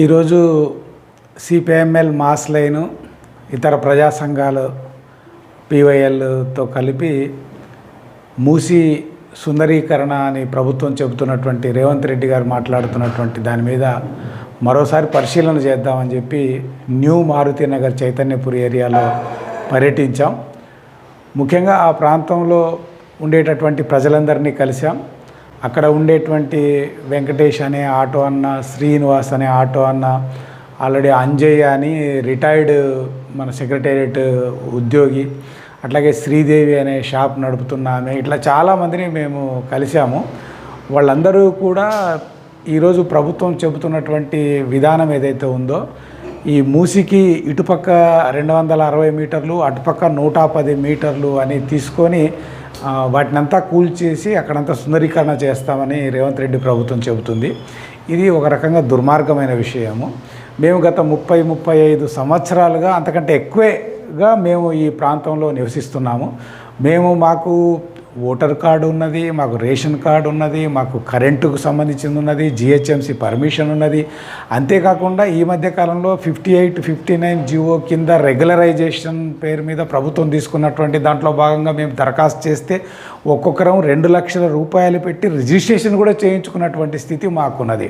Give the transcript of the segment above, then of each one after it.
ఈరోజు CPML mass line ఇతర ప్రజా సంఘాలు పివైఎల్తో కలిపి మూసి సుందరీకరణ అని ప్రభుత్వం చెబుతున్నటువంటి రేవంత్ రెడ్డి గారు మాట్లాడుతున్నటువంటి దాని మీద మరోసారి పరిశీలన చేద్దామని చెప్పి న్యూ మారుతి నగర్ చైతన్యపురి ఏరియాలో పర్యటించాం. ముఖ్యంగా ఆ ప్రాంతంలో ఉండేటటువంటి ప్రజలందరినీ కలిసాం అక్కడ ఉండేటువంటి వెంకటేష్ అనే ఆటో అన్న శ్రీనివాస్ అనే ఆటో అన్న ఆల్రెడీ అంజయ్య అని రిటైర్డ్ మన సెక్రటేరియట్ ఉద్యోగి అట్లాగే శ్రీదేవి అనే షాప్ నడుపుతున్న ఆమె ఇట్లా చాలామందిని మేము కలిసాము వాళ్ళందరూ కూడా ఈరోజు ప్రభుత్వం చెబుతున్నటువంటి విధానం ఏదైతే ఉందో ఈ మూసికి ఇటుపక్క రెండు వందల అరవై మీటర్లు అటుపక్క నూట పది మీటర్లు అని తీసుకొని వాటినంతా కూల్చేసి అక్కడంతా సుందరీకరణ చేస్తామని రేవంత్ రెడ్డి ప్రభుత్వం చెబుతుంది. ఇది ఒక రకంగా దుర్మార్గమైన విషయము. మేము గత ముప్పై ముప్పై ఐదు సంవత్సరాలుగా అంతకంటే ఎక్కువేగా మేము ఈ ప్రాంతంలో నివసిస్తున్నాము. మేము మాకు ఓటర్ కార్డు ఉన్నది మాకు రేషన్ కార్డు ఉన్నది మాకు కరెంటుకు సంబంధించింది ఉన్నది జిహెచ్ఎంసి పర్మిషన్ ఉన్నది. అంతేకాకుండా ఈ మధ్య కాలంలో fifty eight fifty nine G కింద రెగ్యులరైజేషన్ పేరు మీద ప్రభుత్వం తీసుకున్నటువంటి దాంట్లో భాగంగా మేము దరఖాస్తు చేస్తే ఒక్కొక్కరం రెండు లక్షల రూపాయలు పెట్టి రిజిస్ట్రేషన్ కూడా చేయించుకున్నటువంటి స్థితి మాకున్నది.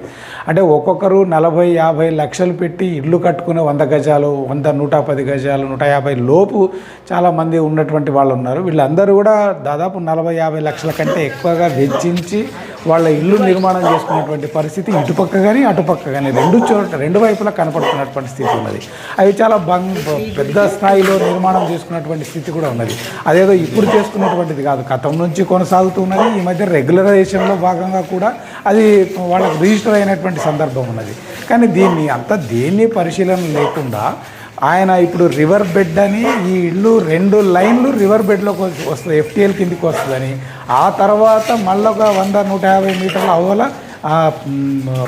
అంటే ఒక్కొక్కరు నలభై యాభై లక్షలు పెట్టి ఇల్లు కట్టుకునే వంద గజాలు వంద నూట పది గజాలు నూట యాభై లోపు చాలామంది ఉన్నటువంటి వాళ్ళు ఉన్నారు. వీళ్ళందరూ కూడా దాదాపు నలభై యాభై లక్షల కంటే ఎక్కువగా వెచ్చించి వాళ్ళ ఇల్లు నిర్మాణం చేసుకున్నటువంటి పరిస్థితి ఇటుపక్క కానీ అటుపక్క కానీ రెండు చోట రెండు వైపులా కనపడుతున్నటువంటి స్థితి ఉన్నది. అవి చాలా బంగ్ పెద్ద స్థాయిలో నిర్మాణం చేసుకున్నటువంటి స్థితి కూడా ఉన్నది. అదేదో ఇప్పుడు చేసుకున్నటువంటిది కాదు. గతం నుంచి కొనసాగుతున్నది ఈ మధ్య రెగ్యులరైజేషన్లో భాగంగా కూడా అది వాళ్ళకి రిజిస్టర్ అయినటువంటి సందర్భం ఉన్నది. కానీ దీన్ని అంత దేన్ని పరిశీలన లేకుండా ఆయన ఇప్పుడు రివర్ బెడ్ అని ఈ ఇల్లు రెండు లైన్లు రివర్ బెడ్లోకి వస్తుంది ఎఫ్టీఎల్ కిందికి వస్తుందని. ఆ తర్వాత మళ్ళీ ఒక వంద నూట యాభై మీటర్ల అవల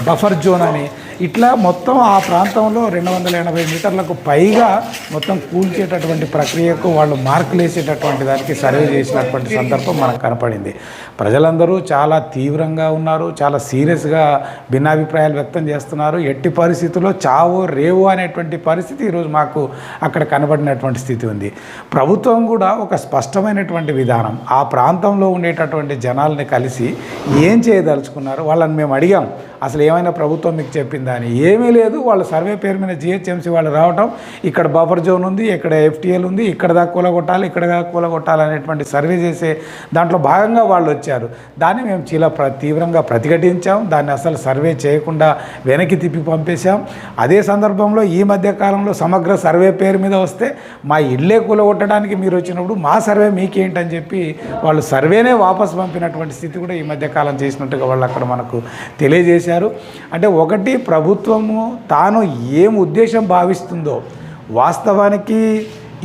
బఫర్ జోన్ అని. ఇట్లా మొత్తం ఆ ప్రాంతంలో రెండు వందల ఎనభై మీటర్లకు పైగా మొత్తం కూల్చేటటువంటి ప్రక్రియకు వాళ్ళు మార్కులు వేసేటటువంటి దానికి సర్వే చేసినటువంటి సందర్భం మనకు కనపడింది. ప్రజలందరూ చాలా తీవ్రంగా ఉన్నారు చాలా సీరియస్గా భిన్నాభిప్రాయాలు వ్యక్తం చేస్తున్నారు. ఎట్టి పరిస్థితుల్లో చావు రేవు అనేటువంటి పరిస్థితి ఈరోజు మాకు అక్కడ కనబడినటువంటి స్థితి ఉంది. ప్రభుత్వం కూడా ఒక స్పష్టమైనటువంటి విధానం ఆ ప్రాంతంలో ఉండేటటువంటి జనాల్ని కలిసి ఏం చేయదలుచుకున్నారు? వాళ్ళని మేము అడిగాం. అసలు ఏమైనా ప్రభుత్వం మీకు చెప్పిందా అని? ఏమీ లేదు. వాళ్ళ సర్వే పేరు మీద జిహెచ్ఎంసీ వాళ్ళు రావటం ఇక్కడ బఫర్ జోన్ ఉంది ఇక్కడ ఎఫ్టీఎల్ ఉంది ఇక్కడ దాకా కూలగొట్టాలి ఇక్కడ దాకా కూలగొట్టాలి అనేటువంటి సర్వే చేసే దాంట్లో భాగంగా వాళ్ళు వచ్చారు. దాన్ని మేము చాలా ప్ర తీవ్రంగా ప్రతిఘటించాం. దాన్ని అసలు సర్వే చేయకుండా వెనక్కి తిప్పి పంపేశాం. అదే సందర్భంలో ఈ మధ్య కాలంలో సమగ్ర సర్వే పేరు మీద వస్తే మా ఇల్లే కూలగొట్టడానికి మీరు వచ్చినప్పుడు మా సర్వే మీకేంటని చెప్పి వాళ్ళు సర్వేనే వాపస్ పంపినటువంటి స్థితి కూడా ఈ మధ్య కాలం చేసినట్టుగా వాళ్ళు అక్కడ మనకు తెలియజేసి చేశారు. అంటే ఒకటి ప్రభుత్వము తాను ఏం ఉద్దేశం భావిస్తుందో వాస్తవానికి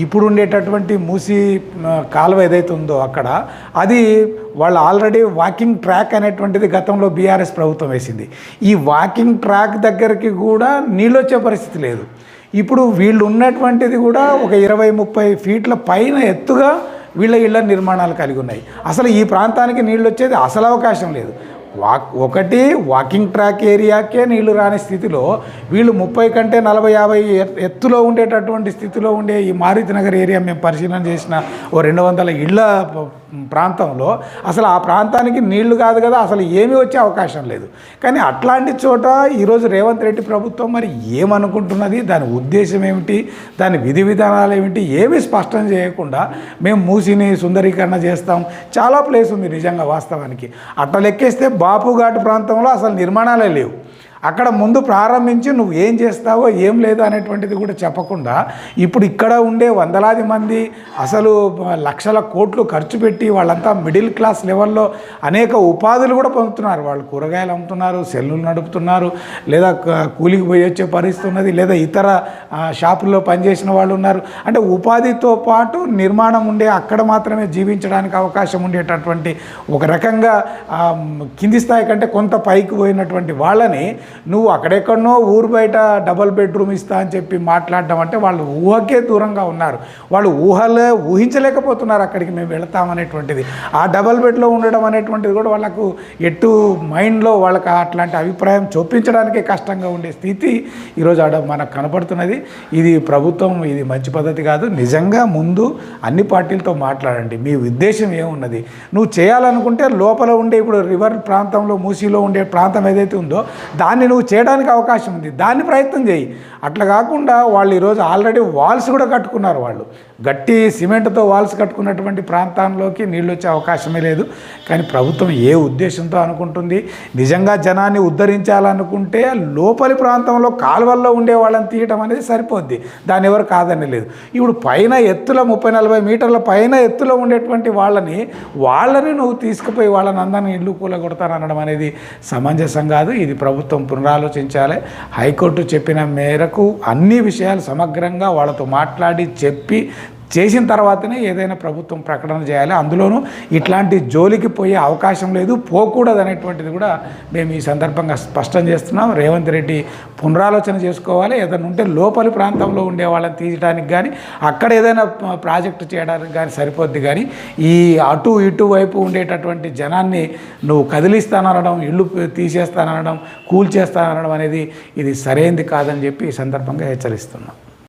ఇప్పుడు ఉండేటటువంటి మూసి కాలువ ఏదైతే ఉందో అక్కడ అది వాళ్ళు ఆల్రెడీ వాకింగ్ ట్రాక్ అనేటువంటిది గతంలో బీఆర్ఎస్ ప్రభుత్వం వేసింది. ఈ వాకింగ్ ట్రాక్ దగ్గరికి కూడా నీళ్ళు వచ్చే పరిస్థితి లేదు. ఇప్పుడు వీళ్ళు ఉన్నటువంటిది కూడా ఒక ఇరవై ముప్పై ఫీట్ల పైన ఎత్తుగా వీళ్ళ ఇళ్ళ నిర్మాణాలు కలిగి ఉన్నాయి. అసలు ఈ ప్రాంతానికి నీళ్ళు వచ్చేది అసలు అవకాశం లేదు. వాక్ ఒకటి వాకింగ్ ట్రాక్ ఏరియాకే నీళ్ళు రాని స్థితిలో వీళ్ళు ముప్పై కంటే నలభై యాభై ఎత్తులో ఉండేటటువంటి స్థితిలో ఉండే ఈ మారుతి నగర్ ఏరియా మేము పరిశీలన చేసిన ఓ రెండు వందల ఇళ్ళ ప్రాంతంలో అసలు ఆ ప్రాంతానికి నీళ్ళు కాదు కదా అసలు ఏమీ వచ్చే అవకాశం లేదు. కానీ అట్లాంటి చోట ఈరోజు రేవంత్ రెడ్డి ప్రభుత్వం మరి ఏమనుకుంటున్నది దాని ఉద్దేశం ఏమిటి దాని విధి విధానాలు ఏమిటి ఏమీ స్పష్టం చేయకుండా మేము మూసిని సుందరీకరణ చేస్తాం. చాలా ప్లేస్ ఉంది నిజంగా వాస్తవానికి. అట్లా లెక్కేస్తే బాపుఘాట్ ప్రాంతంలో అసలు నిర్మాణాలే లేవు. అక్కడ ముందు ప్రారంభించి నువ్వు ఏం చేస్తావో ఏం లేదు అనేటువంటిది కూడా చెప్పకుండా ఇప్పుడు ఇక్కడ ఉండే వందలాది మంది అసలు లక్షల కోట్లు ఖర్చు పెట్టి వాళ్ళంతా మిడిల్ క్లాస్ లెవెల్లో అనేక ఉపాధులు కూడా పొందుతున్నారు. వాళ్ళు కూరగాయలు అమ్ముతున్నారు సెల్లులు నడుపుతున్నారు లేదా కూలికి పోయి వచ్చే పరిస్థితి ఉన్నది లేదా ఇతర షాపుల్లో పనిచేసిన వాళ్ళు ఉన్నారు. అంటే ఉపాధితో పాటు నిర్మాణం ఉండే అక్కడ మాత్రమే జీవించడానికి అవకాశం ఉండేటటువంటి ఒక రకంగా కింది స్థాయి కంటే కొంత పైకి పోయినటువంటి వాళ్ళని నువ్వు అక్కడెక్కడనో ఊరు బయట డబల్ బెడ్రూమ్ ఇస్తా అని చెప్పి మాట్లాడడం అంటే వాళ్ళు ఊహకే దూరంగా ఉన్నారు. వాళ్ళు ఊహలే ఊహించలేకపోతున్నారు అక్కడికి మేము వెళతామనేటువంటిది ఆ డబల్ బెడ్లో ఉండడం అనేటువంటిది కూడా వాళ్ళకు ఎటు మైండ్లో వాళ్ళకి అట్లాంటి అభిప్రాయం చూపించడానికే కష్టంగా ఉండే స్థితి ఈరోజు ఆడ మనకు కనపడుతున్నది. ఇది ప్రభుత్వం ఇది మంచి పద్ధతి కాదు. నిజంగా ముందు అన్ని పార్టీలతో మాట్లాడండి. మీ ఉద్దేశం ఏమున్నది? నువ్వు చేయాలనుకుంటే లోపల ఉండే ఇప్పుడు రివర్ ప్రాంతంలో మూసీలో ఉండే ప్రాంతం ఏదైతే ఉందో దాని దాన్ని నువ్వు చేయడానికి అవకాశం ఉంది. దాన్ని ప్రయత్నం చేయి. అట్లా కాకుండా వాళ్ళు ఈరోజు ఆల్రెడీ వాల్స్ కూడా కట్టుకున్నారు వాళ్ళు. గట్టి సిమెంట్తో వాల్స్ కట్టుకున్నటువంటి ప్రాంతాల్లోకి నీళ్ళు వచ్చే అవకాశమే లేదు. కానీ ప్రభుత్వం ఏ ఉద్దేశంతో అనుకుంటుంది? నిజంగా జనాన్ని ఉద్ధరించాలనుకుంటే లోపలి ప్రాంతంలో కాలువల్లో ఉండే వాళ్ళని తీయటం అనేది సరిపోద్ది. దాన్ని ఎవరు కాదని లేదు. ఇప్పుడు పైన ఎత్తుల ముప్పై నలభై మీటర్ల పైన ఎత్తులో ఉండేటువంటి వాళ్ళని వాళ్ళని నువ్వు తీసుకుపోయి వాళ్ళని అందరినీ ఇల్లు కూలగొడతానడం అనేది సమంజసం కాదు. ఇది ప్రభుత్వం పునరాలోచించాలి. హైకోర్టు చెప్పిన మేరకు అన్ని విషయాలు సమగ్రంగా వాళ్ళతో మాట్లాడి చెప్పి చేసిన తర్వాతనే ఏదైనా ప్రభుత్వం ప్రకటన చేయాలి. అందులోనూ ఇట్లాంటి జోలికి పోయే అవకాశం లేదు పోకూడదు అనేటువంటిది కూడా మేము ఈ సందర్భంగా స్పష్టం చేస్తున్నాం. రేవంత్ రెడ్డి పునరాలోచన చేసుకోవాలి. ఏదైనా ఉంటే లోపలి ప్రాంతంలో ఉండే వాళ్ళని తీయడానికి కానీ అక్కడ ఏదైనా ప్రాజెక్టు చేయడానికి కానీ సరిపోద్ది కానీ ఈ అటు ఇటు వైపు ఉండేటటువంటి జనాన్ని నువ్వు కదిలిస్తాననడం ఇల్లు తీసేస్తాననడం కూల్చేస్తాననడం అనేది ఇది సరైంది కాదని చెప్పి ఈ సందర్భంగా హెచ్చరిస్తున్నాం.